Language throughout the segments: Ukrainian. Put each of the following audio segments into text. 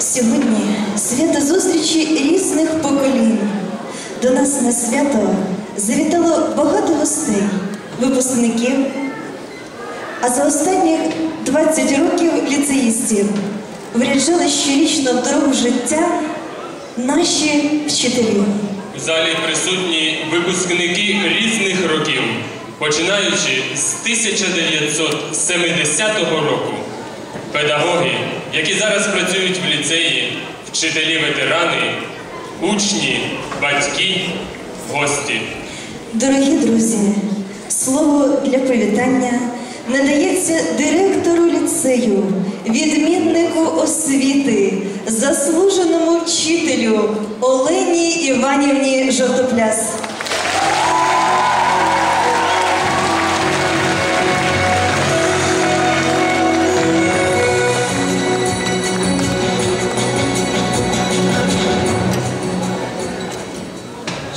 Сьогодні свято зустрічі різних поколінь. До нас на свято завітало багато гостей, випускників, а за останніх 20 років ліцеїстів виряджали щорічно дорогу життя наші вчителі. В залі присутні випускники різних років, починаючи з 1970 року. Педагоги, які зараз працюють в ліцеї, вчителі-ветерани, учні, батьки, гості. Дорогі друзі, слово для привітання надається директору ліцею, відміннику освіти, заслуженому вчителю Олені Іванівні Жовтопляс.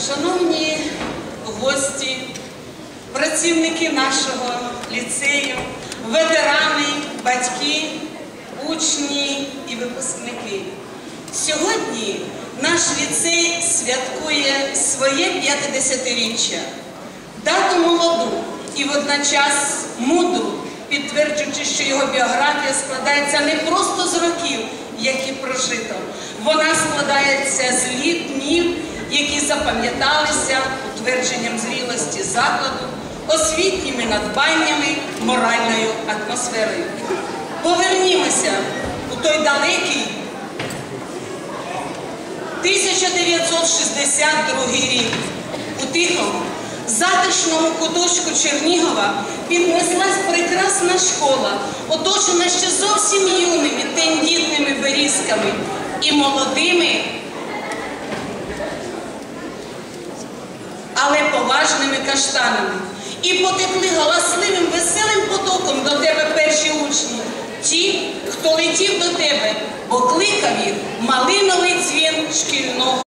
Шановні гості, працівники нашого ліцею, ветерани, батьки, учні і випускники. Сьогодні наш ліцей святкує своє 50-річчя. Дату молоду і водночас мудру, підтверджуючи, що його біографія складається не просто з років, які прожито. Вона складається з літ днів, які запам'яталися утвердженням зрілості закладу, освітніми надбаннями, моральною атмосферою. Повернімося у той далекий 1962 рік у тихому, затишному куточку Чернігова піднеслась прекрасна школа, оточена ще зовсім юними тендітними берізками і молодими, але поважними каштанами. І потекли галасливим веселим потоком до тебе перші учні, ті, хто летів до тебе, бо кликав їх малиновий дзвін шкільного.